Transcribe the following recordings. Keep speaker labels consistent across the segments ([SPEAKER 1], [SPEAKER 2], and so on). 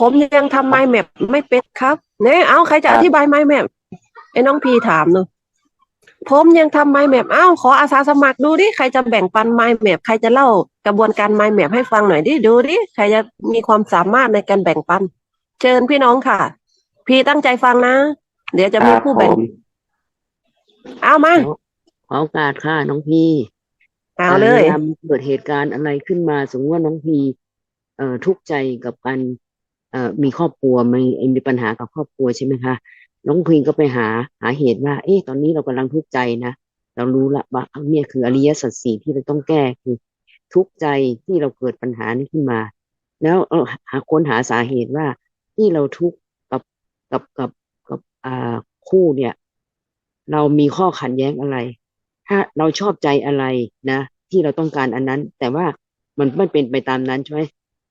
[SPEAKER 1] ผมยังทำไมแมปไม่เป็นครับเนี่ยเอาใครจะอธิบายไมแมปไอ้น้องพีถามหนูผมยังทำไมแมปเอ้าขออาสาสมัครดูดิใครจะแบ่งปันไมแมปใครจะเล่ากระบวนการไมแมปให้ฟังหน่อยดิดูดิใครจะมีความสามารถในการแบ่งปัน เชิญพี่น้องค่ะ พี่ตั้งใจฟังนะ เดี๋ยวจะมีผู้แบ่ง เอามา
[SPEAKER 2] ขอโอกาสค่ะน้องพี่
[SPEAKER 1] เอาเลย
[SPEAKER 2] วลาเกิดเหตุการณ์อะไรขึ้นมา สมมติว่าน้องพีเอ่อทุกข์ใจกับการเอ่อ มีครอบครัวมีมีปัญหากับครอบครัวใช่ไหมคะน้องพีก็ไปหาหาเหตุว่า เอ๊ะตอนนี้เรากำลังทุกข์ใจนะเรารู้ละว่าเนี่ยคืออริยสัจสี่ที่เราต้องแก้คือ ทุกข์ใจที่เราเกิดปัญหานี้ขึ้นมา แล้วเออหาค้นหาสาเหตุว่าที่เราทุกข์กับกับกับกับอ่าคู่เนี่ย เรามีข้อขัดแย้งอะไร ถ้าเราชอบใจอะไรนะ ที่เราต้องการอันนั้น แต่ว่ามันไม่เป็นไปตามนั้นใช่ไหม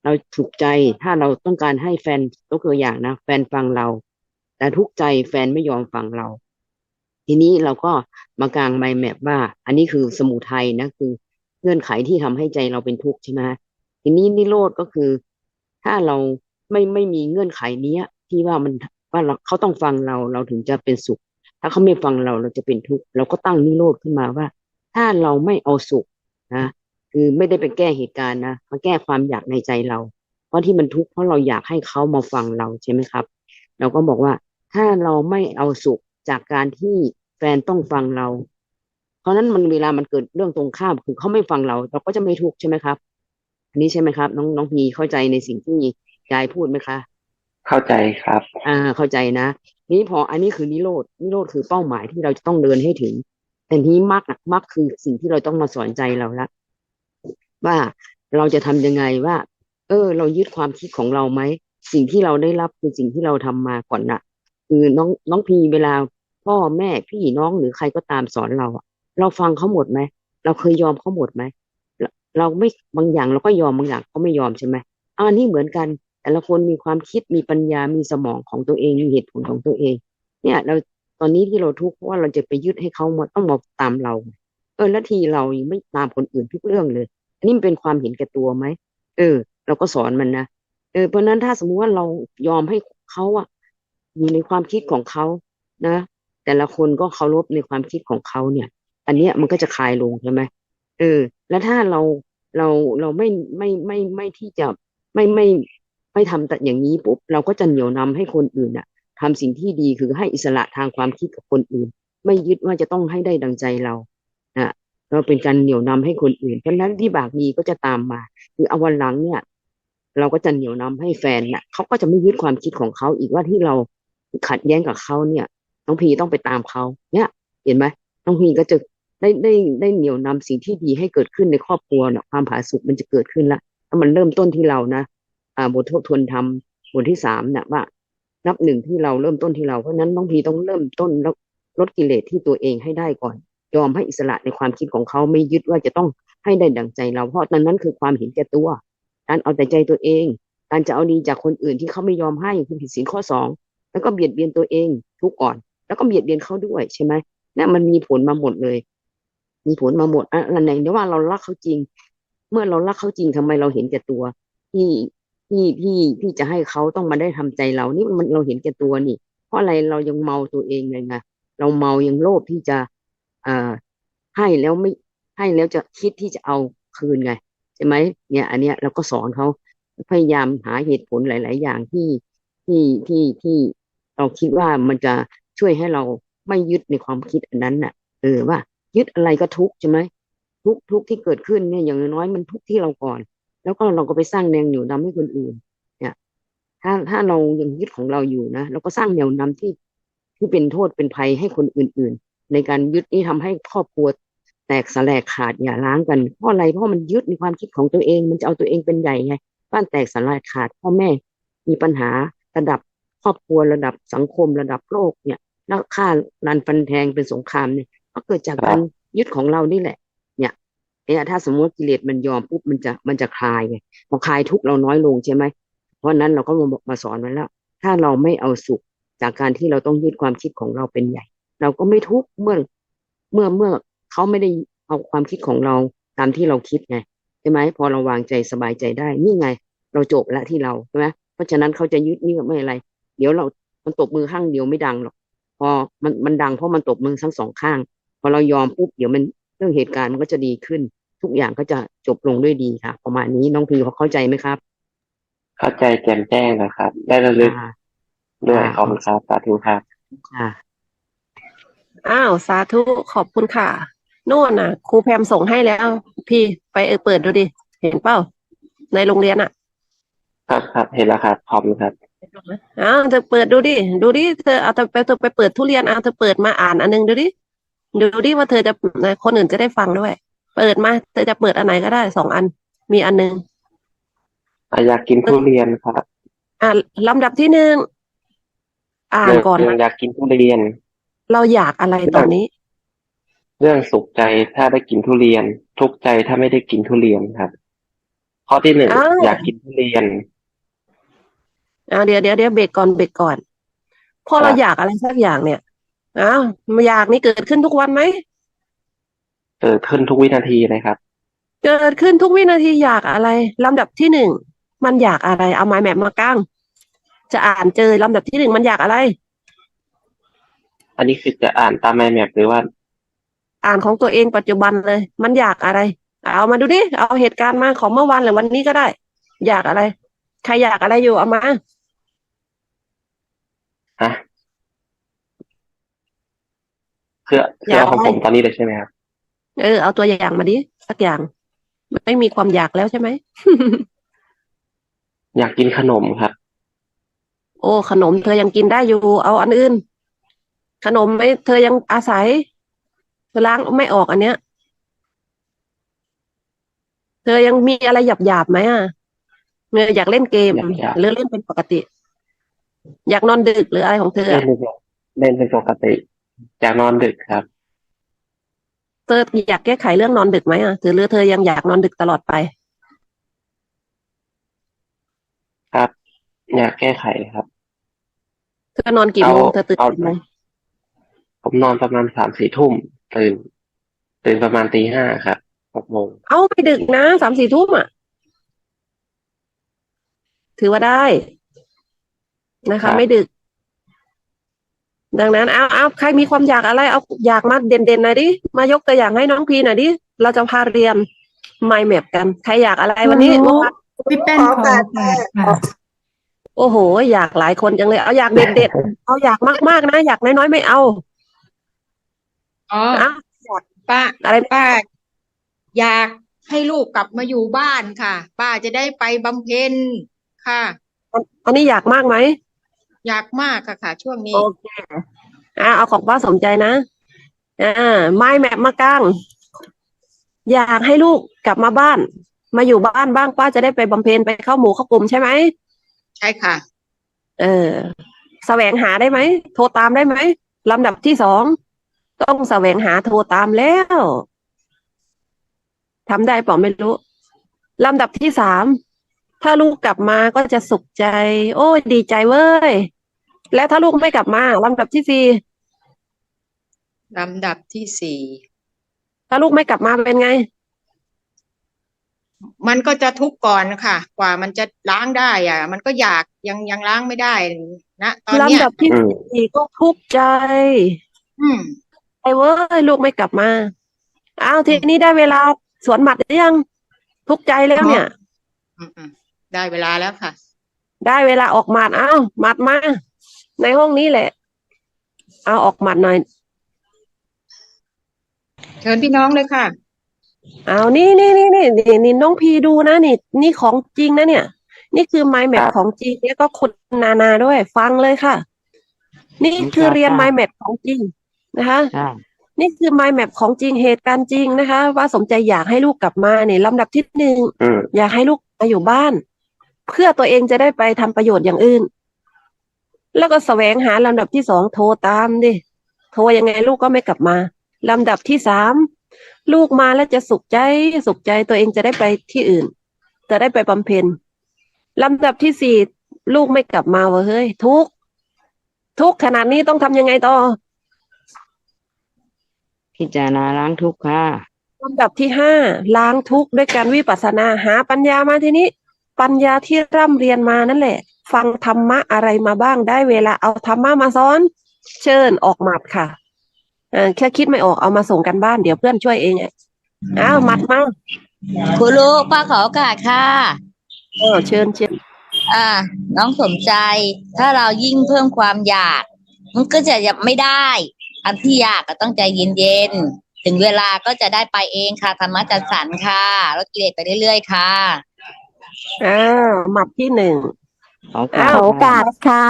[SPEAKER 2] เราถูกใจถ้าเราต้องการให้แฟนยกตัวอย่างนะแฟนฟังเรา แต่ทุกใจแฟนไม่ยอมฟังเรา ทีนี้เราก็มากางไมแมปว่า อันนี้คือสมุทัยนะคือเงื่อนไขที่ทำให้ใจเราเป็นทุกข์ใช่ไหมทีนี้นิโรธก็คือ ถ้าเราไม่ไม่มีเงื่อนไขเนี้ย ที่ว่ามันว่าเราเขาต้องฟังเราเราถึงจะเป็นสุข ถ้าเขาไม่ฟังเราเราจะเป็นทุกข์เราก็ตั้งนิโรธขึ้นมาว่า ถ้าเราไม่เอาสุขนะ คือไม่ได้ไปแก้เหตุการณ์นะมาแก้ความอยากในใจเรา เพราะที่มันทุกข์เพราะเราอยากให้เขามาฟังเราใช่ไหมครับ เราก็บอกว่าถ้าเราไม่เอาสุขจากการที่แฟนต้องฟังเรา เพราะนั้นมันเวลามันเกิดเรื่องตรงข้ามคือเขาไม่ฟังเรา เราก็จะไม่ทุกข์ใช่ไหมครับ อันนี้ใช่ไหมครับ น้องน้องพีเข้าใจในสิ่งที่ยายพูดไหมคะ
[SPEAKER 3] เข้าใจครับ
[SPEAKER 2] อ่า เข้าใจนะนี่พออันนี้คือนิโรธนิโรธคือเป้าหมายที่เราจะต้องเดินให้ถึงแต่ทีนี้มรรคอะมรรคคือสิ่งที่เราต้องมาสอนใจเราละ ว่าเราจะทำยังไงว่า เออ เรายึดความคิดของเราไหมสิ่งที่เราได้รับคือสิ่งที่เราทำมาก่อนน่ะ คือน้องน้องพีเวลาพ่อแม่พี่น้องหรือใครก็ตามสอนเราอะเราฟังเขาหมดไหมเราเคยยอมเขาหมดไหมเราไม่บางอย่างเราก็ยอมบางอย่างเขาไม่ยอมใช่ไหมอันนี้เหมือนกัน แต่ละคนมีความคิดมีปัญญามีสมองของตัวเองมีเหตุผลของตัวเอง เนี่ย เราตอนนี้ที่เราทุกข์เพราะว่าเราจะไปยึดให้เขามาต้องมาตามเรา เออแล้วทีเราไม่ตามคนอื่นทุกเรื่องเลย อันนี้มันเป็นความเห็นแก่ตัวไหมเออ เราก็สอนมันนะเออเพราะนั้นถ้าสมมุติว่าเรายอมให้เขาอะอยู่ในความคิดของเขานะ แต่ละคนก็เคารพในความคิดของเขาเนี่ย อันเนี้ยมันก็จะคลายลงใช่ไหมเออ แล้วถ้าเราเราเราไม่ไม่ไม่ไม่ที่จะไม่ไม่ไม่ทำแต่อย่างนี้ปุ๊บเราก็จะเหนี่ยวนำให้คนอื่นอะทำสิ่งที่ดีคือให้อิสระทางความคิดกับคนอื่น ไม่ยึดว่าจะต้องให้ได้ดังใจเรา เราเป็นการเหนี่ยวนำให้คนอื่นเพราะนั้นที่บากดีก็จะตามมาคือเอาวันหลังเนี่ย เราก็จะเหนี่ยวนำให้แฟนเนี่ยเขาก็จะไม่ยึดความคิดของเขาอีกว่าที่เราขัดแย้งกับเขาเนี่ยน้องพีต้องไปตามเขาเนี่ย เห็นไหมน้องพีก็จะได้ได้ได้เหนี่ยวนำสิ่งที่ดีให้เกิดขึ้นในครอบครัวเนี่ยความผาสุกมันจะเกิดขึ้นละถ้ามันเริ่มต้นที่เรานะอ่าบททบทวนธรรมบทที่สามเนี่ยว่า นับหนึ่งที่เราเริ่มต้นที่เราเพราะนั้นน้องพีต้องเริ่มต้นลดกิเลสที่ตัวเองให้ได้ก่อน ยอมให้อิสระในความคิดของเขาไม่ยึดว่าจะต้องให้ได้ดังใจเราเพราะนั้นนั้นคือความเห็นแก่ตัว การเอาแต่ใจตัวเอง การจะเอาดีจากคนอื่นที่เขาไม่ยอมให้คือผิดศีลข้อสองแล้วก็เบียดเบียนตัวเองทุกก่อน แล้วก็เบียดเบียนเขาด้วยใช่ไหมนี่มันมีผลมาหมดเลย มีผลมาหมดอะอันไหนเดี๋ยว่าเรารักเขาจริง เมื่อเรารักเขาจริงทำไมเราเห็นแก่ตัวที่ที่ที่ที่จะให้เขาต้องมาได้ทำใจเรา นี่มันเราเห็นแก่ตัวนี่ เพราะอะไรเรายังเมาตัวเองเลยไงเราเมายังโลภที่จะ อ่าให้แล้วไม่ให้แล้วจะคิดที่จะเอาคืนไงใช่ไหมเนี่ย อันเนี้ยเราก็สอนเขาพยายามหาเหตุผลหลาย ๆ อย่างที่ที่ที่ที่เราคิดว่ามันจะช่วยให้เราไม่ยึดในความคิดอันนั้นน่ะ เออว่า ยึดอะไรก็ทุกใช่ไหมทุกทุกที่เกิดขึ้นเนี่ยอย่างน้อยมันทุกที่เราก่อน แล้วก็เราก็ไปสร้างแนวเหนี่ยวนำให้คนอื่น เนี่ย ถ้าถ้าเรายังยึดของเราอยู่นะเราก็สร้างแนวนำที่ที่เป็นโทษเป็นภัยให้คนอื่น ๆ ในการยึดนี่ทำให้ครอบครัวแตกสลายขาดอย่าร้างกันเพราะอะไรเพราะมันยึดในความคิดของตัวเอง มันจะเอาตัวเองเป็นใหญ่ไงบ้านแตกสลายขาดพ่อแม่มีปัญหาระดับครอบครัวระดับสังคมระดับโลกเนี่ยแล้วฆ่านันฟันแทงเป็นสงครามเนี่ยก็เกิดจากการยึดของเรานี่แหละ เนี่ยเนี่ยถ้าสมมติกิเลสมันยอมปุ๊บมันจะมันจะคลายไงพอคลายทุกเราน้อยลงใช่ไหมเพราะนั้นเราก็มามาสอนมันแล้ว ถ้าเราไม่เอาสุขจากการที่เราต้องยึดความคิดของเราเป็นใหญ่ เราก็ไม่ทุกข์เมื่อเมื่อเมื่อเขาไม่ได้เอาความคิดของเราตามที่เราคิดไงใช่ไหมพอเราวางใจสบายใจได้นี่ไง เราจบละที่เราใช่ไหมราะฉะนั้นเขาจะยึดนี่ไม่อะไร เดี๋ยวเรา มันตบมือข้างเดียวไม่ดังหรอก พอมันมันดังเพราะมันตบมือทั้งสองข้าง พอเรายอมปุ๊บเดี๋ยวมันเรื่องเหตุการณ์มันก็จะดีขึ้น ทุกอย่างก็จะจบลงด้วยดีค่ะ ประมาณนี้น้องพีพอเข้าใจไหมครับ
[SPEAKER 3] เข้าใจแจ่มแจ้งนะครับ ได้ระลึก
[SPEAKER 2] อ่า
[SPEAKER 3] ด้วย
[SPEAKER 2] อ่า
[SPEAKER 3] ขอบคุณครับสาธุครับ
[SPEAKER 2] ค่ะ
[SPEAKER 1] อ้าวสาธุขอบคุณค่ะโน่นน่ะ ครูแพมส่งให้แล้ว พี่ไปเออเปิดดูดิ เห็นเปล่า ในโรงเรียนอะ
[SPEAKER 3] ครับครับเห็นแล้วครับขอบคุณครับ
[SPEAKER 1] อ้าวเธอเปิดดูดิ ดูดิเธอเอาเธอไปเธอไปเปิดทุเรียนเอาเธอเปิดมาอ่านอันหนึงดูดิดูดิว่าเธอจะคนอื่นจะได้ฟังด้วย เปิดมาเธอจะเปิดอันไหนก็ได้สองอัน มีอันหนึง
[SPEAKER 3] อะอยากกินทุเรียนครับ
[SPEAKER 1] อ่าลำดับที่หนึ่งอ่าน
[SPEAKER 3] เรื่อง
[SPEAKER 1] ก่อน
[SPEAKER 3] เรื่อง
[SPEAKER 1] นะ
[SPEAKER 3] อยากกินทุเรียน
[SPEAKER 1] เราอยากอะไรตอนนี้
[SPEAKER 3] เรื่องสุขใจถ้าได้กินทุเรียน ทุกข์ใจถ้าไม่ได้กินทุเรียนครับข้อที่หนึ่ง
[SPEAKER 1] อ้าว
[SPEAKER 3] อยากกินทุเรียน
[SPEAKER 1] อ่าเดี๋ยวเดี๋ยวเดี๋ยวเบรกก่อนเบรกก่อน พอ
[SPEAKER 3] ครับ
[SPEAKER 1] เราอยากอะไรสักอย่างเนี่ยอ้าวอยากนี่เกิดขึ้นทุกวันไหม
[SPEAKER 3] เกิดขึ้นทุกวินาทีเลยครับ
[SPEAKER 1] เกิดขึ้นทุกวินาทีอยากอะไรลำดับที่หนึ่งมันอยากอะไร เอาไม้แมปมากางจะอ่านเจอลำดับที่หนึ่งมันอยากอะไร
[SPEAKER 3] อันนี้คือจะอ่านตามไมแมปหรือว่า
[SPEAKER 1] อ่านของตัวเองปัจจุบันเลย มันอยากอะไร เอามาดูดิ เอาเหตุการณ์มาของเมื่อวานหรือวันนี้ก็ได้ อยากอะไร ใครอยากอะไรอยู่เอามา
[SPEAKER 3] ฮะคือคือเอาของผมตอนนี้เลยใช่ไหมครับ
[SPEAKER 1] เออ เอาตัวอย่างมาดิ สักอย่าง ไม่มีความอยากแล้วใช่ไหม
[SPEAKER 3] อยากกินขนมครับ
[SPEAKER 1] โอ้ ขนมเธอยังกินได้อยู่ เอาอันอื่น ขนมไม่เธอยังอาศัยเธอล้างไม่ออกอันเนี้ย เธอยังมีอะไรหยาบหยาบๆไหมอะเมื่ออยากเล่นเกม
[SPEAKER 3] หยาบๆ
[SPEAKER 1] หรือเล่นเป็นปกติ อยากนอนดึกหรืออะไรของเธอ
[SPEAKER 3] เล่
[SPEAKER 1] อะ
[SPEAKER 3] นเป็นปกเล่นเป็นปกติอยากนอนดึกครับ
[SPEAKER 1] เธออยากแก้ไขเรื่องนอนดึกไหมอะหรือเธอยังอยากนอนดึกตลอดไป
[SPEAKER 3] ครับ อยากแก้ไขครับ
[SPEAKER 1] เธอนอนกี่โมง
[SPEAKER 3] เอา
[SPEAKER 1] เธอตื่น
[SPEAKER 3] เอา
[SPEAKER 1] กี่โมง
[SPEAKER 3] ผมนอนประมาณสามสี่ทุ่มตื่นตื่นประมาณตีห้าครับหกโมง
[SPEAKER 1] เอาไม่ดึกนะสามสี่ทุ่มอะ ถือว่าได้นะ
[SPEAKER 3] ครั
[SPEAKER 1] คะ
[SPEAKER 3] บ
[SPEAKER 1] ไม่ดึก ดังนั้นเอาเอาใครมีความอยากอะไร เอาอยากมาเด่นๆหน่อยดิ มายกตัวอย่างให้น้องพีหน่อยดิ เราจะพาเรียน mind map กัน ใครอยากอะไรวันนี้
[SPEAKER 4] หนู
[SPEAKER 1] เมื่อวาน
[SPEAKER 4] พี่แป้นขอโอกาสค่ะ
[SPEAKER 1] โอ้โห อยากหลายคนจังเลย เอาอยากเด็ดๆเอาอยากมากๆนะ อยากน้อยๆไม่เอา
[SPEAKER 4] อ๋อ
[SPEAKER 1] เอา
[SPEAKER 4] ป้า
[SPEAKER 1] อะไร
[SPEAKER 4] ป้า อยากให้ลูกกลับมาอยู่บ้านค่ะ ป้าจะได้ไปบำเพ็ญค่ะ
[SPEAKER 1] อันนี้อยากมากไหม
[SPEAKER 4] อยากมากค่ะค่ะ ช่วงนี้
[SPEAKER 1] โอเคอ่าเอาของป้าสมใจนะอ่าไม้แมปมากาง อยากให้ลูกกลับมาบ้าน มาอยู่บ้านบ้างป้าจะได้ไปบำเพ็ญไปเข้าหมู่เข้ากลุ่มใช่ไหม
[SPEAKER 4] ใช่ค่ะ
[SPEAKER 1] เออแสวงหาได้ไหมโทรตามได้ไหมลำดับที่สอง ต้องแสวงหาโทรตามแล้วทำได้เปล่าไม่รู้ลำดับที่สามถ้าลูกกลับมาก็จะสุขใจ โอ้ยดีใจเว้ย แล้วถ้าลูกไม่กลับมาลำดับที่สี่
[SPEAKER 4] ลำดับที่สี่
[SPEAKER 1] ถ้าลูกไม่กลับมาเป็นไง
[SPEAKER 4] มันก็จะทุกข์ก่อนค่ะ กว่ามันจะล้างได้ อะ มันก็อยากยังยังล้างไม่ได้นะตอนเนี้ย
[SPEAKER 1] ลำดับที่
[SPEAKER 3] อืม
[SPEAKER 1] สี่ก็ทุกข์ใจ
[SPEAKER 4] อืม
[SPEAKER 1] ไอ้ เว้ยลูกไม่กลับมาอ้าวทีนี้ได้เวลาสวนหมัดหรือยัง ทุกข์ใจแล้วเนี่ย
[SPEAKER 4] อืมอืมได้เวลาแล้วค่ะ
[SPEAKER 1] ได้เวลาออกหมัดอ้าวหมัดมา ในห้องนี้แหละ เอาออกหมัดหน่อย
[SPEAKER 4] เชิญพี่น้องเลยค่ะ
[SPEAKER 1] เอานี่นี่นี่นี่นี่นี่น้องพีดูนะนี่ นี่ของจริงนะเนี่ย นี่คือไมแม
[SPEAKER 3] ค
[SPEAKER 1] ป
[SPEAKER 3] รับ
[SPEAKER 1] ของจริงแล้วก็คุณนานาด้วย ฟังเลยค่ะ นี่คือเรียนไมแมปของจริง นะคะ
[SPEAKER 2] ใช่
[SPEAKER 1] นี่คือ mind map ของจริงเหตุการณ์จริงนะคะ ว่าสมใจอยากให้ลูกกลับมาเนี่ยลำดับที่หนึ่ง
[SPEAKER 3] อืม
[SPEAKER 1] อยากให้ลูกมาอยู่บ้าน เพื่อตัวเองจะได้ไปทำประโยชน์อย่างอื่น แล้วก็แสวงหาลำดับที่สองโทรตามดิโทรยังไงลูกก็ไม่กลับมาลำดับที่สามลูกมาแล้วจะสุขใจสุขใจตัวเองจะได้ไปที่อื่น จะได้ไปบำเพ็ญลำดับที่สี่ลูกไม่กลับมาเวะเฮ้ยทุกข์ทุกข์ขนาดนี้ต้องทำยังไงต่อ
[SPEAKER 2] พิจารณาล้างทุกข์ค่ะ
[SPEAKER 1] ลำดับที่ห้าล้างทุกข์ด้วยการวิปัสสนาหาปัญญามาทีนี้ ปัญญาที่ร่ำเรียนมานั่นแหละ ฟังธรรมะอะไรมาบ้างได้เวลาเอาธรรมะมาสอน เชิญออกหมัดค่ะเออแค่คิดไม่ออกเอามาส่งกันบ้านเดี๋ยวเพื่อนช่วยเองอะอ้าวหมัดมา
[SPEAKER 5] ครูลูกป้าขอโอกาสค่ะ
[SPEAKER 1] เออเชิญเชิญ
[SPEAKER 5] อ่า น้องสมใจ ถ้าเรายิ่งเพิ่มความอยาก มันก็จะยังไม่ได้ อันที่อยากก็ต้องใจเย็นๆ ถึงเวลาก็จะได้ไปเองค่ะธรรมะจัดสรรค่ะแล้วกิเลสไปเรื่อยๆ ค่ะ
[SPEAKER 1] อ้าวหมัดที่หนึ่ง
[SPEAKER 2] ขอ
[SPEAKER 1] อ้าว
[SPEAKER 6] ขอโอกาสค่ะ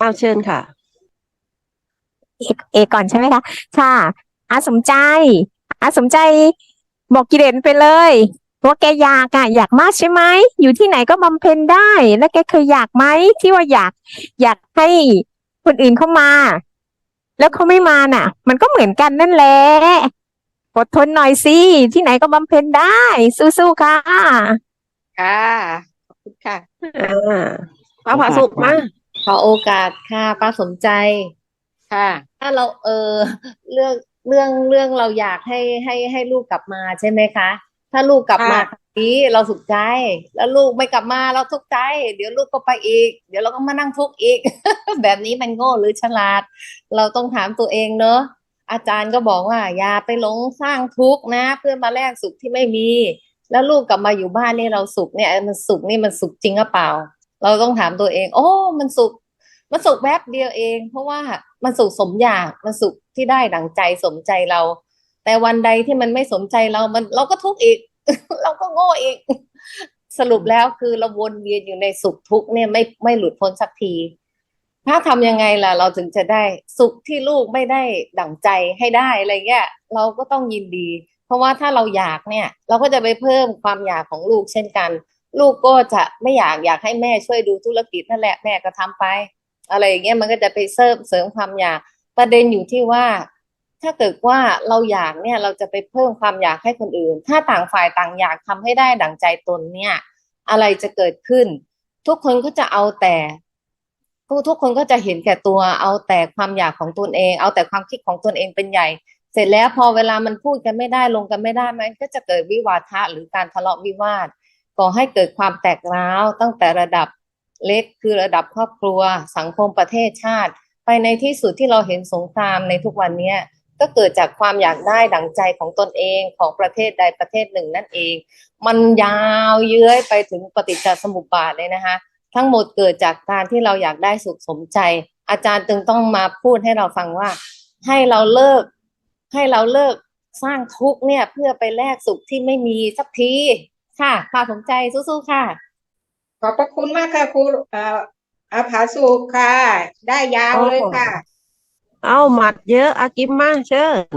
[SPEAKER 1] อ้าวเชิญค่ะ
[SPEAKER 6] เอกเอกก่อนใช่ไหมคะ ค่ะอาสมใจอาสมใจบอกกิเลสไปเลยว่าแกอยากอะอยากมากใช่ไหมอยู่ที่ไหนก็บำเพ็ญได้ แล้วแกเคยอยากไหมที่ว่าอยาก อยากให้คนอื่นเข้ามา แล้วเขาไม่มาน่ะ มันก็เหมือนกันนั่นแหละอดทนหน่อยสิ ที่ไหนก็บำเพ็ญได้ สู้ๆค่ะ
[SPEAKER 4] ค่ะ ขอบคุณค่ะ
[SPEAKER 1] อ่าพระผาสุกมา
[SPEAKER 7] ขอโอกาสค่ะป้าสมใจ
[SPEAKER 4] ค่ะ
[SPEAKER 7] ถ้าเราเออเรื่องเรื่องเรื่องเราอยากให้ให้ให้ลูกกลับมาใช่ไหมคะ ถ้าลูกกลับมา นี้เราสุขใจ แล้วลูกไม่กลับมาเราทุกข์ใจ เดี๋ยวลูกก็ไปอีก เดี๋ยวเราก็มานั่งทุกข์อีก แบบนี้มันโง่หรือฉลาด เราต้องถามตัวเองเนอะอาจารย์ก็บอกว่า อย่าไปหลงสร้างทุกข์นะ เพื่อมาแลกสุขที่ไม่มี แล้วลูกกลับมาอยู่บ้านนี่เราสุขเนี่ย มันสุขนี่มันสุขจริงหรือเปล่า เราต้องถามตัวเอง โอ้ มันสุข มันสุขแวบเดียวเอง เพราะว่ามันสุขสมอยากมันสุขที่ได้ดั่งใจสมใจเรา แต่วันใดที่มันไม่สมใจเรามันเราก็ทุกข์อีก เราก็โง่อีก สรุปแล้วคือเราวนเวียนอยู่ในสุขทุกข์เนี่ยไม่ไม่หลุดพ้นสักที ถ้าทำยังไงล่ะ เราถึงจะได้สุขที่ลูกไม่ได้ดั่งใจให้ได้อะไรเงี้ยเราก็ต้องยินดี เพราะว่าถ้าเราอยากเนี่ย เราก็จะไปเพิ่มความอยากของลูกเช่นกัน ลูกก็จะไม่อยากอยากให้แม่ช่วยดูธุรกิจนั่นแหละแม่ก็ทำไป อะไรอย่างเงี้ยมันก็จะไปเสริมเสริมความอยากประเด็นอยู่ที่ว่า ถ้าเกิดว่าเราอยากเนี่ยเราจะไปเพิ่มความอยากให้คนอื่น ถ้าต่างฝ่ายต่างอยากทำให้ได้ดั่งใจตนเนี่ย อะไรจะเกิดขึ้น ทุกคนก็จะเอาแต่ทุกคนก็จะเห็นแก่ตัว เอาแต่ความอยากของตนเอง เอาแต่ความคิดของตนเองเป็นใหญ่ เสร็จแล้วพอเวลามันพูดกันไม่ได้ลงกันไม่ได้มันก็จะเกิดวิวาทะหรือการทะเลาะวิวาทก่อให้เกิดความแตกร้าวตั้งแต่ระดับเล็กคือระดับครอบครัว สังคมประเทศชาติ ไปในที่สุดที่เราเห็นสงครามในทุกวันเนี้ ก็เกิดจากความอยากได้ดั่งใจของตนเองของประเทศใดประเทศหนึ่งนั่นเอง มันยาวเยื้อยไปถึงปฏิจจสมุปบาทเลยนะคะ ทั้งหมดเกิดจากการที่เราอยากได้สุขสมใจ อาจารย์จึงต้องมาพูดให้เราฟังว่า ให้เราเลิก ให้เราเลิกสร้างทุกข์เนี่ยเพื่อไปแลกสุขที่ไม่มีสักทีค่ะป้าสมใจสู้ๆค่ะ
[SPEAKER 4] ขอบพระคุณมากค่ะครูเอ่ออาภาสุขค่ะ ได้ยาวเลยค่ะ
[SPEAKER 1] เอาหมัดเยอะอากิมมาเชิญ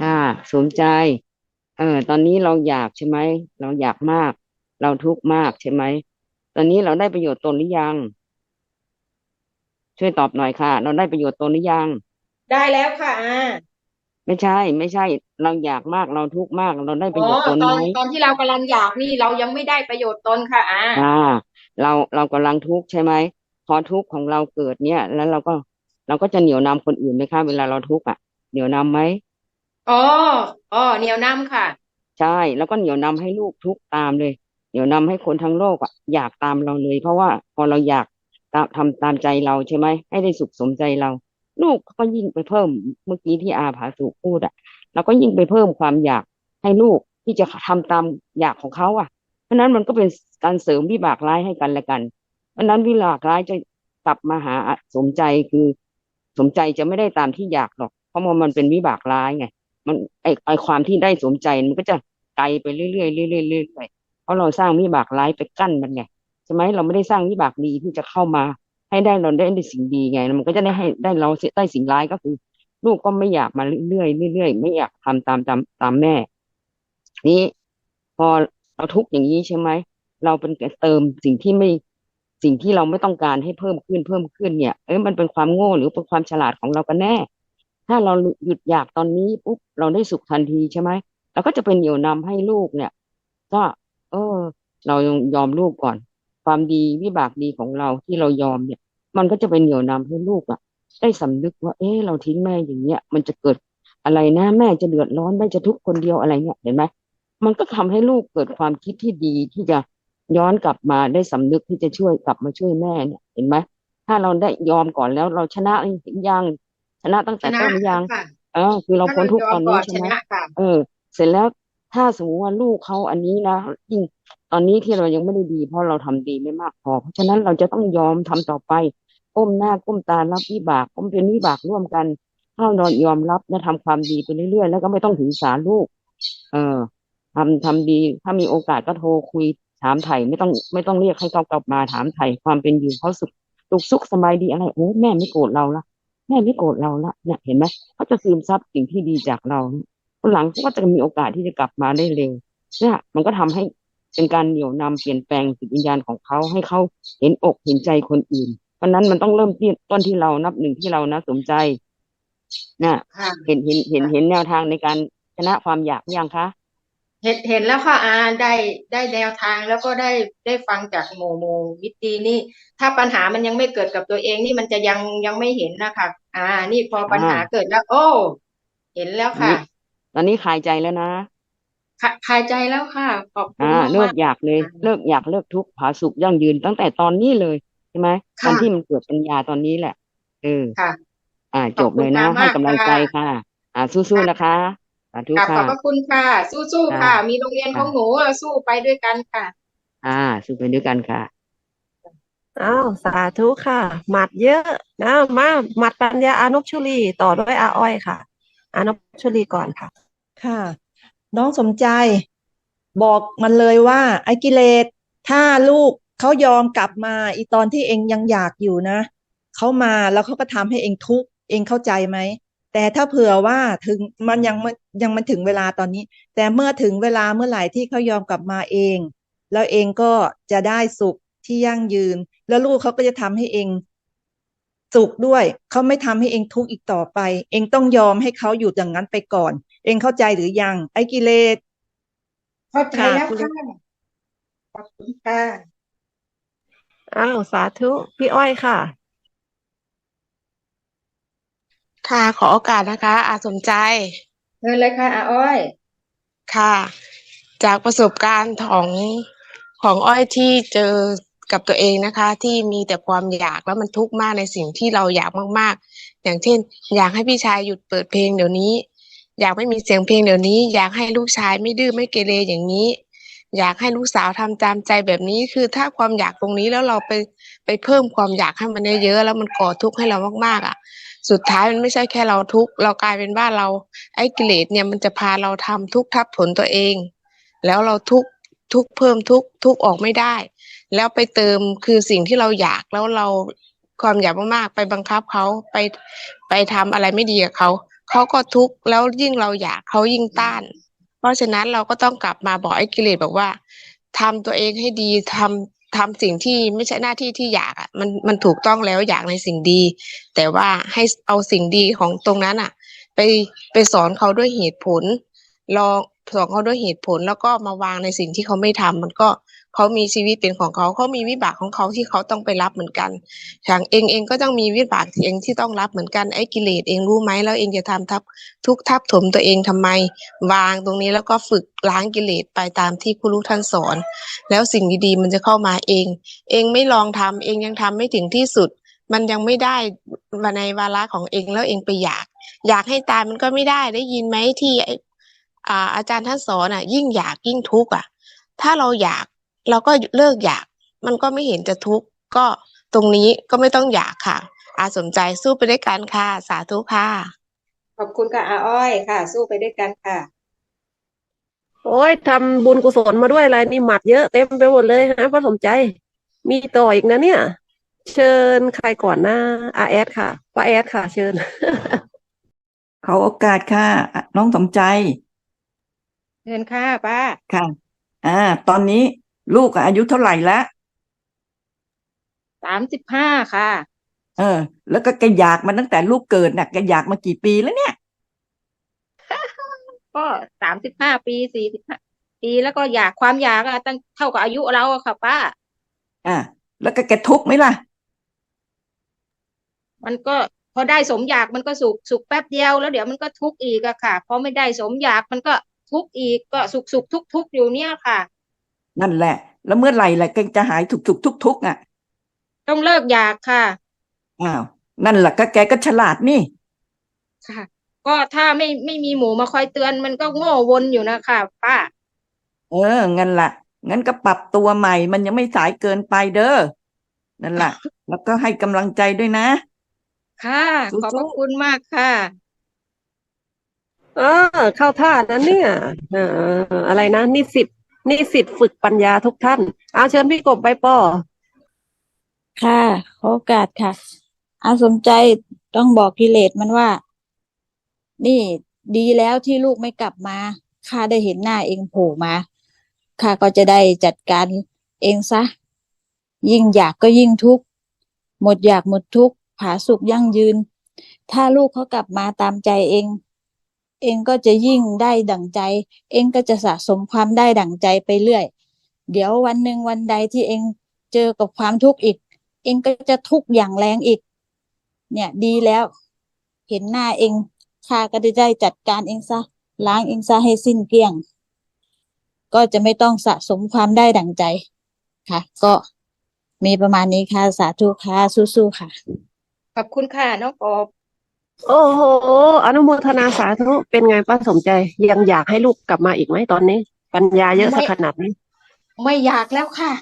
[SPEAKER 2] ค่ะสมใจ เออ ตอนนี้เราอยากใช่ไหม เราอยากมาก เราทุกข์มากใช่ไหม ตอนนี้เราได้ประโยชน์ตนหรือยัง ช่วยตอบหน่อยค่ะ เราได้ประโยชน์ตนหรือยัง
[SPEAKER 4] ได้แล้วค่ะอา
[SPEAKER 2] ไม่ใช่ ไม่ใช่ เราอยากมาก เราทุกข์มาก เราได้ประ
[SPEAKER 4] อ๋
[SPEAKER 2] โย
[SPEAKER 4] อ
[SPEAKER 2] ชน์ตน
[SPEAKER 4] ตอน
[SPEAKER 2] ไหม
[SPEAKER 4] ตอนที่เรากำลังอยากนี่เรายังไม่ได้ประโยชน์ตนค่ะอา
[SPEAKER 2] อ่า เราเรากำลังทุกข์ใช่ไหม พอทุกข์ของเราเกิดเนี่ย แล้วเราก็ เราก็จะเหนี่ยวนำคนอื่นไหมคะเวลาเราทุกข์อะเหนี่ยวนำไหม
[SPEAKER 4] อ๋ออ๋อเหนียวนำค่ะ
[SPEAKER 2] ใช่แล้วก็เหนี่ยวนำให้ลูกทุกข์ตามเลยเหนี่ยวนำให้คนทั้งโลกอะอยากตามเราเลย เพราะว่าพอเราอยากตามทำตามใจเราใช่ไหมให้ได้สุขสมใจเรา ลูกก็ยิ่งไปเพิ่มเมื่อกี้ที่อาภาสุพูดอะเราก็ยิ่งไปเพิ่มความอยากให้ลูกที่จะทำตามอยากของเขาอะ เพราะฉะนั้นมันก็เป็นการเสริมวิบากร้ายให้กันและกัน เพราะฉะนั้นวิบากร้ายจะกลับมาหาสมใจคือ สมใจจะไม่ได้ตามที่อยากหรอก เพราะมันเป็นวิบากร้ายไง มันไอไอความที่ได้สมใจมันก็จะไกลไปเรื่อยๆเรื่อยๆเรื่อยๆเพราะเราสร้างวิบากร้ายไปกั้นมันไงใช่ไหมเราไม่ได้สร้างวิบากดีที่จะเข้ามา ให้ได้เราได้ในสิ่งดีไง มันก็จะได้ให้ได้เราได้สิ่งร้ายก็คือ ลูกก็ไม่อยากมาเรื่อยๆเรื่อยๆไม่อยากทำตามตามตามแม่ นี้พอเราทุกข์อย่างนี้ใช่ไหมเราเป็นเติมสิ่งที่ไม่ สิ่งที่เราไม่ต้องการให้เพิ่มขึ้นเพิ่มขึ้นเนี่ย เอ้ยมันเป็นความโง่หรือเป็นความฉลาดของเรากันแน่ ถ้าเราหยุดอยากตอนนี้ปุ๊บเราได้สุขทันทีใช่ไหมเราก็จะเป็นเหนี่ยวนำให้ลูกเนี่ย ก็ เออ เรายอมลูกก่อน ความดีวิบากดีของเราที่เรายอมเนี่ย มันก็จะเป็นเหนี่ยวนำให้ลูกอะ ได้สำนึกว่า เออเราทิ้งแม่อย่างเงี้ยมันจะเกิดอะไรนะแม่จะเดือดร้อนแม่จะทุกคนเดียวอะไรเนี่ยเห็นไหมมันก็ทำให้ลูกเกิดความคิดที่ดีที่จะ ย้อนกลับมาได้สำนึกที่จะช่วยกลับมาช่วยแม่เนี่ยเห็นไหมถ้าเราได้ยอมก่อนแล้วเราชนะยังชนะตั้ง
[SPEAKER 4] ช
[SPEAKER 2] แต่
[SPEAKER 4] นะ
[SPEAKER 2] ต้นยัง
[SPEAKER 4] ค่ะ
[SPEAKER 2] เออคือเรา
[SPEAKER 4] ถ้า
[SPEAKER 2] พ้น
[SPEAKER 4] เรา
[SPEAKER 2] ทุก
[SPEAKER 4] ย
[SPEAKER 2] ข์
[SPEAKER 4] อ
[SPEAKER 2] ตอ
[SPEAKER 4] ม
[SPEAKER 2] น
[SPEAKER 4] ก่
[SPEAKER 2] นี้
[SPEAKER 4] อน
[SPEAKER 2] ใช่
[SPEAKER 4] ช
[SPEAKER 2] ไหม
[SPEAKER 4] นะค่ะ
[SPEAKER 2] เออ เสร็จแล้วถ้าสมมติว่าลูกเขาอันนี้นะยิ่งตอนนี้ที่เรายังไม่ได้ดี เพราะเราทำดีไม่มากพอ เพราะฉะนั้นเราจะต้องยอมทำต่อไปก้มหน้าก้มตารับวิบากก้มเป็นวิบากร่วมกันถ้าเรายอมรับและทำความดีไปเรื่อยๆแล้วก็ไม่ต้องถือสาลูก เออทำทำดี ถ้ามีโอกาสก็โทรคุย ถามไถ่ไม่ต้องไม่ต้องเรียกให้เขากลับมาถามไถ่ความเป็นอยู่เขาสุขสุขสุขสบายดีอะไรโอ้แม่ไม่โกรธเราละแม่ไม่โกรธเราละเนี่ยเห็นไหมเขาจะซึมซับสิ่งที่ดีจากเราคนหลังเขาก็จะมีโอกาสที่จะกลับมาได้เร็วเนี่ยมันก็ทำให้เป็นการเหนี่ยวนำเปลี่ยนแปลงจิตวิญญาณของเขาให้เขาเห็นอกเห็นใจคนอื่น เพราะนั้นมันต้องเริ่มที่ต้นที่เรานับหนึ่งที่เรานะสมใจนะ
[SPEAKER 4] ค่ะ
[SPEAKER 2] เห็นเห็นเห็นเห็นแนวทางในการชนะความอยากหรือยังคะ
[SPEAKER 4] เห็นเห็นแล้วค่ะอาได้ได้แนวทางแล้วก็ได้ได้ฟังจากโมโมวิตีนี่ ถ้าปัญหามันยังไม่เกิดกับตัวเองนี่มันจะยังยังไม่เห็นนะคะอ่า นี่พอปัญหา
[SPEAKER 2] อ่า
[SPEAKER 4] เกิดแล้ว โอ้ เห็นแล้วค่ะ
[SPEAKER 2] ตอนนี้คลายใจแล้วนะ
[SPEAKER 4] คคลายใจแล้วค่ะขอบคุณ
[SPEAKER 2] อ่า
[SPEAKER 4] มาก
[SPEAKER 2] เลิ
[SPEAKER 4] มาก
[SPEAKER 2] กอยากเลย เลิกอยากเลิกทุกข์ผาสุขยั่งยืนตั้งแต่ตอนนี้เลยใช่ไหม
[SPEAKER 4] ค่ะ
[SPEAKER 2] ตอนที่มันเกิดปัญญาตอนนี้แหละเออ
[SPEAKER 4] ค่ะ
[SPEAKER 2] อ่า
[SPEAKER 4] ข
[SPEAKER 2] จ
[SPEAKER 4] อบบคุณ
[SPEAKER 2] เลยนะ
[SPEAKER 4] มาก
[SPEAKER 2] ให้กำลังใจ
[SPEAKER 4] ค่ะ
[SPEAKER 2] ค่ะ อ่าสู้ๆนะคะ สาธุ
[SPEAKER 4] กราบข
[SPEAKER 2] ค่ะ
[SPEAKER 4] อบพระคุณค่ะ สู้ๆ
[SPEAKER 2] ค่ะ
[SPEAKER 4] ค่ะ มีโรงเรียนของหนูอะสู้ไปด้วยกันค่ะ
[SPEAKER 2] อ่าสู้ไปด้วยกันค่ะ
[SPEAKER 1] อ้าวสาธุค่ะ หมัดเยอะนะมาหมัดปัญญาอานพชุลีต่อด้วยอาอ้อยค่ะ อานพชุลีก่อนค่ะ
[SPEAKER 8] ค่ะ น้องสมใจ บอกมันเลยว่า ไอ้กิเลสถ้าลูกเขายอมกลับมาอีตอนที่เองยังอยากอยู่นะเขามาแล้วเขาก็ทำให้เองทุกข์เองเข้าใจไหม แต่ถ้าเผื่อว่าถึงมันยังไม่ยังมันถึงเวลาตอนนี้ แต่เมื่อถึงเวลาเมื่อไหร่ที่เขายอมกลับมาเอง แล้วเองก็จะได้สุขที่ยั่งยืน แล้วลูกเขาก็จะทำให้เองสุขด้วยเขาไม่ทำให้เองทุกข์อีกต่อไป เองต้องยอมให้เขาอยู่อย่างนั้นไปก่อน เองเข้าใจหรือยัง ไอ้กิเลส
[SPEAKER 4] เข้าใจ
[SPEAKER 8] ค่ะ
[SPEAKER 4] แล้ว
[SPEAKER 8] คุณ
[SPEAKER 4] ค่ะขอบคุณค่ะ
[SPEAKER 1] อ้าวสาธุ พี่อ้อยค่ะ
[SPEAKER 9] ค่ะขอโอกาสนะคะ อาสมใจ
[SPEAKER 4] เชิญเลยค่ะอาอ้อย
[SPEAKER 9] ค่ะ จากประสบการณ์ของของอ้อยที่เจอกับตัวเองนะคะ ที่มีแต่ความอยากแล้วมันทุกข์มากในสิ่งที่เราอยากมากๆ อย่างเช่น อยากให้พี่ชายหยุดเปิดเพลงเดี๋ยวนี้ อยากไม่มีเสียงเพลงเดี๋ยวนี้ อยากให้ลูกชายไม่ดื้อไม่เกเรอย่างนี้ อยากให้ลูกสาวทำตามใจแบบนี้คือถ้าความอยากตรงนี้แล้วเราไปไปเพิ่มความอยากให้มันเยอะๆแล้วมันก่อทุกข์ให้เรามากๆอะ สุดท้ายมันไม่ใช่แค่เราทุกข์เรากลายเป็นว่าเราไอ้กิเลสเนี่ยมันจะพาเราทำทุกข์ทับถนตัวเอง แล้วเราทุกข์ทุกข์เพิ่มทุกข์ทุกข์ออกไม่ได้ แล้วไปเติมคือสิ่งที่เราอยากแล้วเราความอยากมากๆไปบังคับเขาไปไปทำอะไรไม่ดีกับเขาเขาก็ทุกข์แล้วยิ่งเราอยากเขายิ่งต้าน เพราะฉะนั้นเราก็ต้องกลับมาบอกไอ้กิเลสบอกว่าทำตัวเองให้ดีทำทำสิ่งที่ไม่ใช่หน้าที่ที่อยากอะมันมันถูกต้องแล้วอยากในสิ่งดี แต่ว่าให้เอาสิ่งดีของตรงนั้นอะ ไปไปสอนเขาด้วยเหตุผล ลอง สอนเขาด้วยเหตุผลแล้วก็มาวางในสิ่งที่เขาไม่ทำมันก็เขามีชีวิตเป็นของเขาเขามีวิบากของเขาที่เขาต้องไปรับเหมือนกันอย่างเองเองก็ต้องมีวิบากเองที่ต้องรับเหมือนกันไอ้กิเลสเองรู้ไหมแล้วเองจะทำทับทุกทับถมตัวเองทำไม วางตรงนี้แล้วก็ฝึกล้างกิเลสไปตามที่ครูรู้ท่านสอน แล้วสิ่งดีๆ มันจะเข้ามาเอง เองไม่ลองทำเองยังทำไม่ถึงที่สุด มันยังไม่ได้มาในวาระของเองแล้วเองไปอยาก อยากให้ตายมันก็ไม่ได้ได้ยินไหมที่ อ้อ่าอาจารย์ท่านสอนอะ ยิ่งอยากยิ่งทุกข์อะ ถ้าเราอยากเราก็เลิกอยาก มันก็ไม่เห็นจะทุกข์ก็ตรงนี้ก็ไม่ต้องอยากค่ะ อาสนใจสู้ไปด้วยกันค่ะ สาธุค่ะ
[SPEAKER 4] ขอบคุณค่ะอาอ้อยค่ะ สู้ไปด้วยกันค่ะ
[SPEAKER 1] โอ้ยทำบุญกุศลมาด้วยอะไรนี่หมัดเยอะเต็มไปหมดเลยฮะพระสมใจ มีต่ออีกนะเนี่ย เชิญใครก่อนหน้าอาแอดค่ะป้าแอดค่ะ เชิญ
[SPEAKER 10] ขอโอกาสค่ะอะน้องสมใจ
[SPEAKER 4] เชิญค่ะป้า
[SPEAKER 10] ค่ะ อ่า ตอนนี้ลูกอะอายุเท่าไหร่แล้ว
[SPEAKER 4] สามสิบห้าค่ะ
[SPEAKER 10] เออ แล้วก็แกอยากมาตั้งแต่ลูกเกิดน่ะแกอยากมากี่ปีแล้วเนี่ย
[SPEAKER 4] ก็สามสิบห้าปีสี่สิบห้าปีแล้วก็อยากความอยากอะตั้งเท่ากับอายุเราอะค่ะป้า
[SPEAKER 10] อ่า แล้วก็แกทุกข์ไหมล่ะ
[SPEAKER 4] มันก็พอได้สมอยากมันก็สุขสุขแป๊บเดียวแล้วเดี๋ยวมันก็ทุกข์อีกอะค่ะพอไม่ได้สมอยากมันก็ ทุกข์อีกก็สุขสุขทุกข์ทุกข์อยู่เนี่ยค่ะ
[SPEAKER 10] นั่นแหละ แล้วเมื่อไหร่ล่ะแกจะหายถูกถูกทุกทุกๆอะ
[SPEAKER 4] ต้องเลิกอยากค่ะ
[SPEAKER 10] อ้าวนั่นแหละก็แกก็ฉลาดนี่
[SPEAKER 4] ค่ะ ก็ถ้าไม่ไม่มีหมูมาคอยเตือนมันก็โง่วนอยู่นะคะป้า
[SPEAKER 10] เอองั้นล่ะงั้นก็ปรับตัวใหม่ มันยังไม่สายเกินไปเด้อนั่นล่ะแล้วก็ให้กำลังใจด้วยนะ
[SPEAKER 4] ค่ะ ขอบพระคุณมากค่ะ
[SPEAKER 1] เออ เข้าท่านะเนี่ยเอออะไรนะนิสิตนิสิตฝึกปัญญาทุกท่านเอาเชิญพี่กบใบปอ
[SPEAKER 11] ค่ะขอโอกาสค่ะ อาสมใจต้องบอกกิเลสมันว่า นี่ดีแล้วที่ลูกไม่กลับมาข้าได้เห็นหน้าเองโผล่มาข้าก็จะได้จัดการเองซะ ยิ่งอยากก็ยิ่งทุกข์หมดอยากหมดทุกข์ผาสุกยั่งยืน ถ้าลูกเขากลับมาตามใจเอง เองก็จะยิ่งได้ดั่งใจ เองก็จะสะสมความได้ดั่งใจไปเรื่อย เดี๋ยววันหนึ่งวันใดที่เองเจอกับความทุกข์อีก เองก็จะทุกข์อย่างแรงอีก เนี่ยดีแล้ว เห็นหน้าเองข้าก็จะได้จัดการเองซะล้างเองซะให้สิ้นเกลี้ยง ก็จะไม่ต้องสะสมความได้ดั่งใจค่ะ ก็มีประมาณนี้ค่ะ สาธุค่ะสู้ๆค่ะ
[SPEAKER 4] ขอบคุณค่ะ น้องกบ
[SPEAKER 1] โอ้โห อนุโมทนาสาธุเป็นไงป้าสมใจ ยังอยากให้ลูกกลับมาอีกไหมตอนนี้ ปัญญาเยอะสักขนาดนี้
[SPEAKER 4] ไม่อยากแล้วค่ะ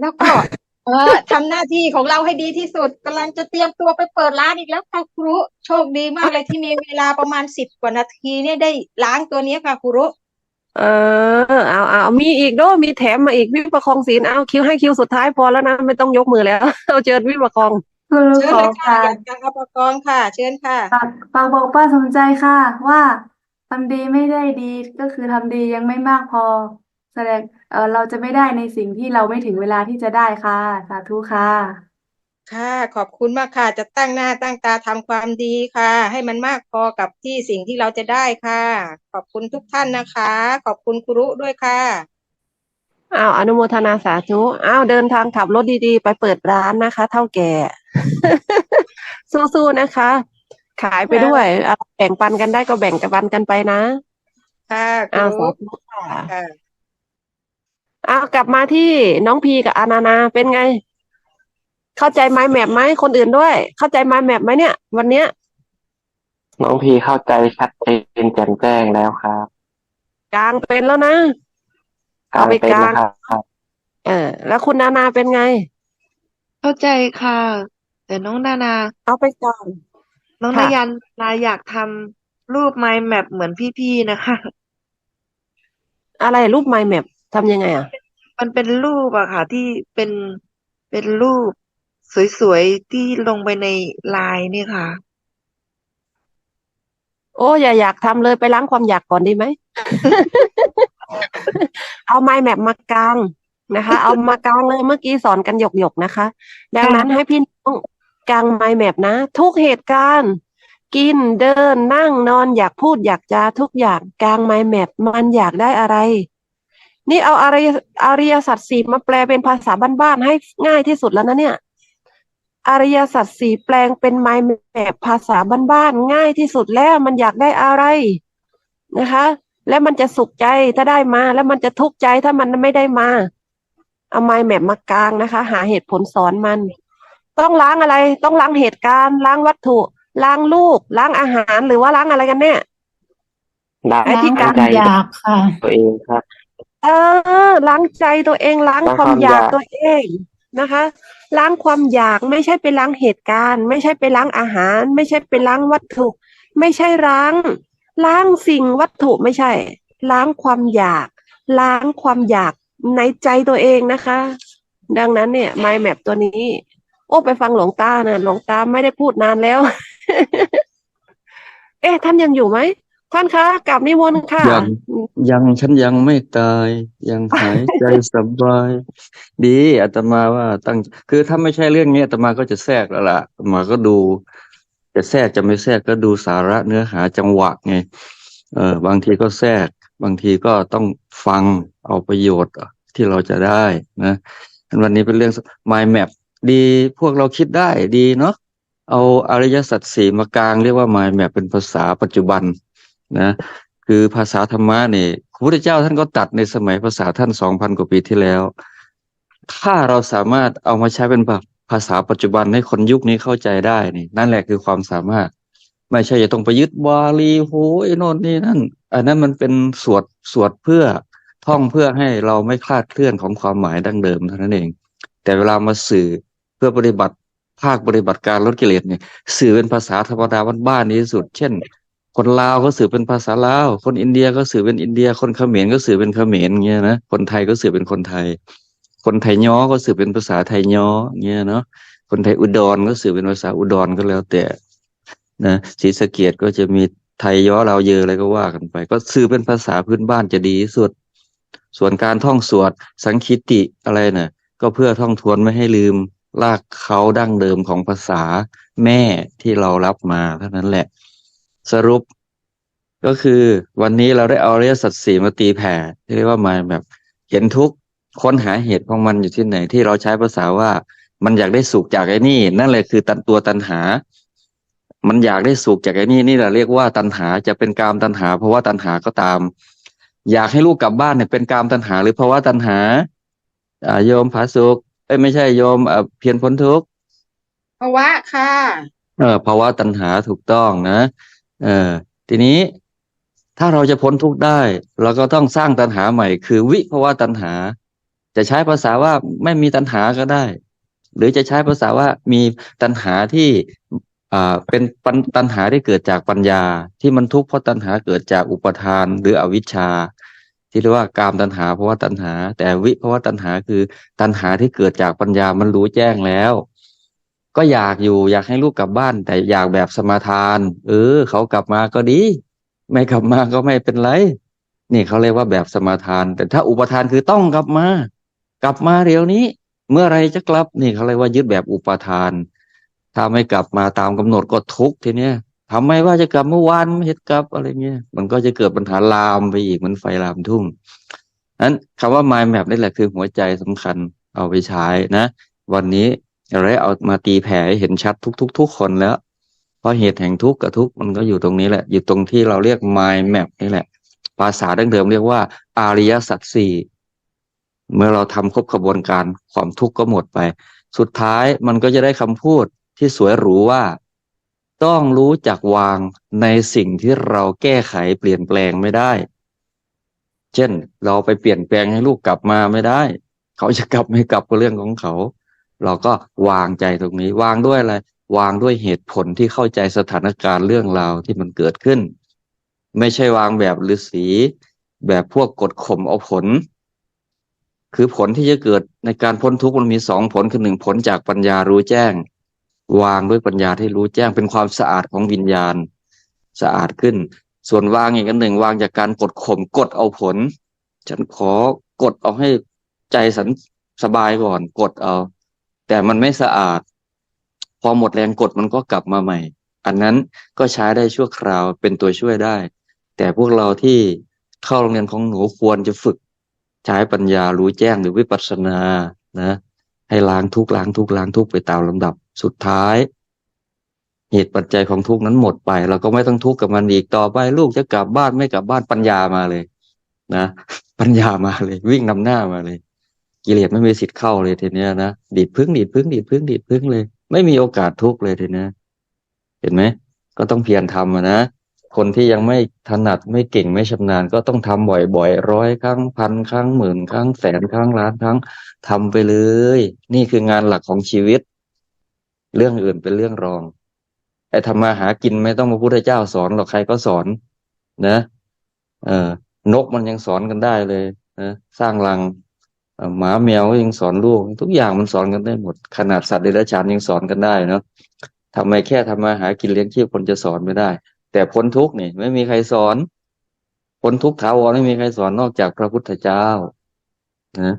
[SPEAKER 4] แล้วก็ เออทำหน้าที่ของเราให้ดีที่สุดกำลังจะเตรียมตัวไปเปิดร้านอีกแล้วค่ะครูโชคดีมากเลยที่มีเวลาประมาณสิบกว่านาทีเนี่ยได้ล้างตัวเนี้ยค่ะครู
[SPEAKER 1] เออเอาเอามีอีกโด้วยมีแถมมาอีกวิประคองศีลเอาคิวให้คิวสุดท้ายพอแล้วนะไม่ต้องยกมือแล้วเอาเชิญวิประคอง
[SPEAKER 12] คือ
[SPEAKER 4] เชิญ
[SPEAKER 12] ข
[SPEAKER 4] เล
[SPEAKER 12] อย
[SPEAKER 4] ค่ะ
[SPEAKER 12] การ
[SPEAKER 4] อยากจะเอาประกองค่ะ เชิญค่ะ
[SPEAKER 12] ฝากฝากบอกป้าสมใจค่ะ ว่าทำดีไม่ได้ดีก็คือทำดียังไม่มากพอ แสดงเออเราจะไม่ได้ในสิ่งที่เราไม่ถึงเวลาที่จะได้ค่ะ สาธุค่ะ
[SPEAKER 4] ค่ะ ขอบคุณมากค่ะ จะตั้งหน้าตั้งตาทำความดีค่ะ ให้มันมากพอกับที่สิ่งที่เราจะได้ค่ะ ขอบคุณทุกท่านนะคะ ขอบคุณครูด้วยค่ะ
[SPEAKER 1] อ้าวอนุโมทนาสาธุอ้าวเดินทางขับรถดีๆ ไปเปิดร้านนะคะ เท่าแก่ สู้ๆนะคะ ขายไปด้วยเอาแบ่งปันกันได้ก็แบ่งกันปันกันไปนะ
[SPEAKER 4] ค่ะค
[SPEAKER 1] อ้าว
[SPEAKER 4] รู
[SPEAKER 1] สาธุค่ะ
[SPEAKER 4] ค่ะ
[SPEAKER 1] อ้าวกลับมาที่น้องพีกับอานานาเป็นไง เข้าใจไม้แมปไหมคนอื่นด้วย เข้าใจไม้แมปไหมเนี่ย วันเนี้ย
[SPEAKER 3] น้องพีเข้าใจชัดเจนแจ่มแจ้งแล้วครับ
[SPEAKER 1] กลางเป็นแล้วนะ
[SPEAKER 3] กลา
[SPEAKER 1] เอา
[SPEAKER 3] ง
[SPEAKER 1] ไป
[SPEAKER 3] เป็น
[SPEAKER 1] กลาง
[SPEAKER 3] แล้วครับ
[SPEAKER 1] เออ แล้วคุณนานาเป็นไง
[SPEAKER 13] เข้าใจค่ะ แต่น้องนานา
[SPEAKER 1] เอาไปกลาง
[SPEAKER 13] น้อง
[SPEAKER 1] ค่ะ
[SPEAKER 13] นายันนาอยากทำรูป mind map เหมือนพี่ๆนะคะ
[SPEAKER 1] อะไรรูปไม้แมปทำยังไงอะ
[SPEAKER 13] มันเป็นรูปอะค่ะ ที่เป็นเป็นรูปสวยๆ ที่ลงไปในไลน์เนี่ยค่ะ
[SPEAKER 1] โอ้อย่าอยากทำเลยไปล้างความอยากก่อนดีไหม เอาไม้แมปมากางนะคะ เอามากางเลยเมื่อกี้สอนกันหยกๆนะคะ ดังนั้นให้พี่น้อง กลางไม้แมปนะ ทุกเหตุการณ์ กินเดินนั่งนอนอยากพูดอยากจาทุกอย่างกลางไม้แมปมันอยากได้อะไร นี่เอาอริอริยสัจสี่มาแปลเป็นภาษาบ้านๆให้ง่ายที่สุดแล้วนะเนี่ยอริยสัจสี่แปลงเป็นไม้แบบภาษาบ้านๆง่ายที่สุดแล้วมันอยากได้อะไรนะคะ แล้วมันจะสุขใจถ้าได้มา แล้วมันจะทุกข์ใจถ้ามันไม่ได้มา เอาไม้แมปมากลางนะคะ หาเหตุผลสอนมัน ต้องล้างอะไร ต้องล้างเหตุการณ์ล้างวัตถุ ล้างลูก ล้างอาหารหรือว่าล้างอะไรกันแน่
[SPEAKER 3] ล้าง
[SPEAKER 1] ไอ้ที่
[SPEAKER 3] ล้าง
[SPEAKER 1] กลาง
[SPEAKER 3] ใจตัวเองครับ
[SPEAKER 1] เออ ล้างใจตัวเองล้าง
[SPEAKER 3] ล้าง
[SPEAKER 1] ความ
[SPEAKER 3] ความ
[SPEAKER 1] อยาก
[SPEAKER 3] อยาก
[SPEAKER 1] ตัวเองนะคะ ล้างความอยากไม่ใช่ไปล้างเหตุการณ์ ไม่ใช่ไปล้างอาหาร ไม่ใช่ไปล้างวัตถุ ไม่ใช่ล้าง ล้างสิ่งวัตถุไม่ใช่ ล้างความอยาก ล้างความอยากในใจตัวเองนะคะ ดังนั้นเนี่ย mind map ตัวนี้โอ้ไปฟังหลวงตานะหลวงตาไม่ได้พูดนานแล้ว เอ๊ะท่านยังอยู่ไหมท่านคะกลับนิมนต์ค่ะ
[SPEAKER 14] ยังยังฉันยังไม่ตาย ยังหายใจสบาย ดีอาตมาว่าตั้ง คือถ้าไม่ใช่เรื่องนี้อาตมาก็จะแทรกแล้วล่ะอาตมาก็ดู จะแทรกจะไม่แทรกก็ดูสาระเนื้อหาจังหวะไงเออบางทีก็แทรก บางทีก็ต้องฟังเอาประโยชน์ที่เราจะได้นะวันนี้เป็นเรื่อง mind map ดีพวกเราคิดได้ดีเนาะเอาอริยสัจสี่มากลางเรียกว่า mind map เป็นภาษาปัจจุบันนะคือภาษาธรรมะเนี่ยพระพุทธเจ้าท่านก็ตัดในสมัยภาษาท่านสองพันกว่าปีที่แล้ว ถ้าเราสามารถเอามาใช้เป็นภาษาปัจจุบันให้คนยุคนี้เข้าใจได้นี่นั่นแหละคือความสามารถ ไม่ใช่จะต้องไปยึดบาลีโหยโน่นนี่นั่นอันนั้นมันเป็นสวดสวดเพื่อท่องเพื่อให้เราไม่คลาดเคลื่อนของความหมายดั้งเดิมเท่านั้นเอง แต่เวลามาสื่อ พื่อปฏิบัติภาคปฏิบัติการลดกิเลสเนี่ยสื่อเป็นภาษาธรรมดาบ้านๆนี้ที่สุด เช่น คนลาวก็สื่อเป็นภาษาลาว คนอินเดียก็สื่อเป็นอินเดีย คนเขมรก็สื่อเป็นเขมรเงี้ยนะคนไทยก็สื่อเป็นคนไทย คนไทยย้อก็สื่อเป็นภาษาไทยย้อเงี้ยเนาะคนไทยอุดรก็สื่อเป็นภาษาอุดรก็แล้วแต่นะศรีสะเกดก็จะมีไทยย้อเราเยออะไรก็ว่ากันไป ก็สื่อเป็นภาษาพื้นบ้านจะดีที่สุด ส่วนการท่องสวดสังคิติอะไรน่ะ ก็เพื่อท่องทวนไม่ให้ลืม ลากเขาดั้งเดิมของภาษาแม่ที่เรารับมาเท่านั้นแหละ สรุปก็คือวันนี้เราได้เอาอริยสัจสี่มาตีแผ่ที่เรียกว่ามาแบบเห็นทุกข์ค้นหาเหตุของมันอยู่ที่ไหน ที่เราใช้ภาษาว่ามันอยากได้สุขจากไอ้นี่ นั่นแหละคือตันตัวตันหา มันอยากได้สุขจากไอ้นี่นี่แหละเรียกว่าตันหาจะเป็นกามตันหา เพราะว่าตันหาก็ตาม อยากให้ลูกกลับบ้านเนี่ยเป็นกามตันหา หรือภาวะตันหาอาโยมผาสุก เอ้ยไม่ใช่โยมอ่าเพียรพ้นทุกข์
[SPEAKER 4] ภาวะค่ะ
[SPEAKER 14] เออภาวะตัณหาถูกต้องนะเออทีนี้ถ้าเราจะพ้นทุกข์ได้ เราก็ต้องสร้างตัณหาใหม่ คือวิภาวะตัณหา จะใช้ภาษาว่าไม่มีตัณหาก็ได้ หรือจะใช้ภาษาว่ามีตัณหาที่อ่าเป็นปัญตัณหาที่เกิดจากปัญญา ที่มันทุกข์เพราะตัณหาเกิดจากอุปทานหรืออวิชชา ที่เรียกว่ากามตัณหาภาะวะตัณหา แต่วิภาะวะตัณหาคือตัณหาที่เกิดจากปัญญามันรู้แจ้งแล้ว ก็อยากอยู่อยากให้ลูกกลับบ้าน แต่อยากแบบสมาทาน เออ เขากลับมาก็ดี ไม่กลับมาก็ไม่เป็นไรนี่เขาเรียกว่าแบบสมาทาน แต่ถ้าอุปทานคือต้องกลับมา กลับมาเดี๋ยวนี้ เมื่อไรจะกลับนี่เขาเรียกว่ายึดแบบอุปทาน ถ้าไม่กลับมาตามกำหนดก็ทุกข์ทีเนี้ย ทำไมว่าจะกลับเมื่อวานไม่เห็นกลับอะไรเงี้ยมันก็จะเกิดปัญหาลามไปอีกมันไฟลามทุ่งนั้นคำว่า mind map นี่แหละคือหัวใจสำคัญเอาไปใช้นะ วันนี้เราได้เอามาตีแผ่ให้เห็นชัดทุกๆทุกคนแล้วเพราะเหตุแห่งทุกข์กับทุกข์มันก็อยู่ตรงนี้แหละ อยู่ตรงที่เราเรียก mind map นี่แหละ ภาษาดั้งเดิมเรียกว่าอาริยสัจสี่เมื่อเราทำครบกระบวนการความทุกข์ก็หมดไป สุดท้ายมันก็จะได้คำพูดที่สวยหรูว่า ต้องรู้จักวางในสิ่งที่เราแก้ไขเปลี่ยนแปลงไม่ได้ เช่น เราไปเปลี่ยนแปลงให้ลูกกลับมาไม่ได้ เขาจะกลับไม่กลับก็เรื่องของเขา เราก็วางใจตรงนี้ วางด้วยอะไร วางด้วยเหตุผลที่เข้าใจสถานการณ์เรื่องราวที่มันเกิดขึ้น ไม่ใช่วางแบบฤาษีแบบพวกกดข่มเอาผล คือผลที่จะเกิดในการพ้นทุกข์มันมีสองผลคือหนึ่งผลจากปัญญารู้แจ้ง วางด้วยปัญญาที่รู้แจ้งเป็นความสะอาดของวิญญาณ สะอาดขึ้น ส่วนวางอีกอันหนึ่งวางจากการกดข่มกดเอาผล ฉันขอกดเอาให้ใจสันสบายก่อน กดเอา แต่มันไม่สะอาด พอหมดแรงกดมันก็กลับมาใหม่ อันนั้นก็ใช้ได้ชั่วคราวเป็นตัวช่วยได้ แต่พวกเราที่เข้าโรงเรียนของหนูควรจะฝึก ใช้ปัญญารู้แจ้งหรือวิปัสสนานะ ให้ล้างทุกล้างทุกล้างทุกไปตามลำดับ สุดท้าย เหตุปัจจัยของทุกข์นั้นหมดไป เราก็ไม่ต้องทุกข์กับมันอีกต่อไป ลูกจะกลับบ้านไม่กลับบ้านปัญญามาเลย นะปัญญามาเลย วิ่งนำหน้ามาเลย กิเลสไม่มีสิทธิ์เข้าเลยทีเนี้ยนะดีดพึ่งดีดพึ่งดีดพึ่งดีดพึ่งเลย ไม่มีโอกาสทุกข์เลยทีเนี้ยเห็นไหมก็ต้องเพียรทำนะคนที่ยังไม่ถนัดไม่เก่งไม่ชำนาญ ก็ต้องทำบ่อยๆร้อยครั้งพันครั้งหมื่นครั้งแสนครั้งล้านครั้งทำไปเลย นี่คืองานหลักของชีวิต เรื่องอื่นเป็นเรื่องรองไอ้ทำมาหากินไม่ต้องมาพุทธเจ้าสอนหรอกใครก็สอน นะเออนกมันยังสอนกันได้เลยนะสร้างรังหมาแมวก็ยังสอนลูก ทุกอย่างมันสอนกันได้หมด ขนาดสัตว์เดรัจฉานยังสอนกันได้เนาะทำไมแค่ทำมาหากินเลี้ยงชีพคนจะสอนไม่ได้ แต่พ้นทุกข์นี่ไม่มีใครสอนพ้นทุกข์ถาวรไม่มีใครสอนนอกจากพระพุทธเจ้านะ